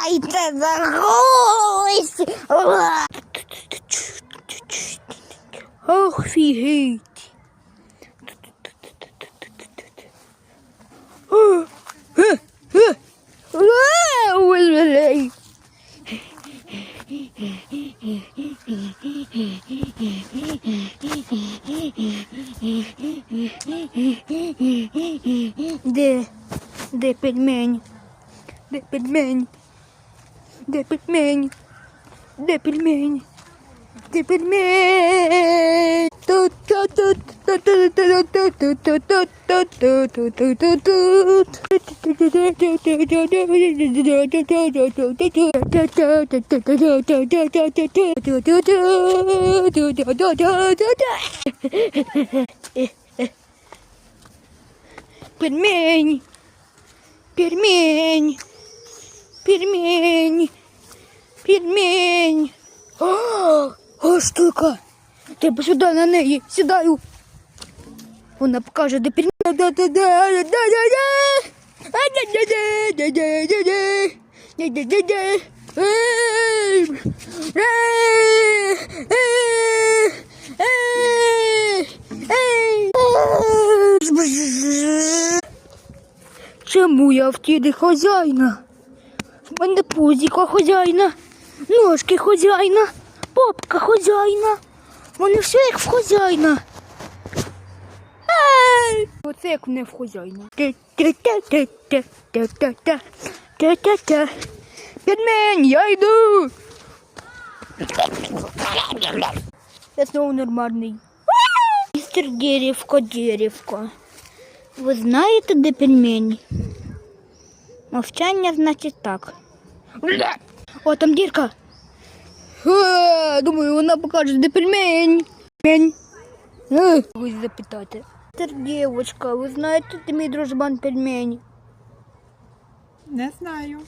feiten beroerd. Hoogvieheid. Wow, is mijn De, de pigmeen. De pigmeen. Де пельмень? Де пельмень? Де пельмень? Де пельмень? Тут тут тут тут тут тут тут тут тут тут тут тут Пельмень, пельмень, пельмень, Пельмень. О, о, штука. Треба сюди на неї. Сідаю. Вона покаже, де пельмень. Чому я в тілі хазяїна? В мене пузіко хазяїна, ножки хазяїна, попка хазяїна. Вони все як в хазяїна. Оце як не в. Та-та-та. Пельмень, я йду. Я знову нормальний. Містер Деревко, Деревко. Ви знаєте, де пельмень? Мовчання значить так. О, там дірка. Е, Думаю, вона покаже, де пельмень. Пельмень. Е, Ви запитати. Дівочка, ви знаєте, де мій дружбан пельмень? Не знаю.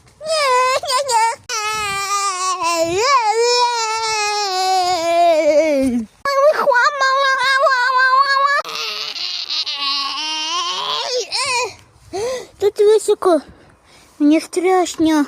Тут високо. Мені страшно.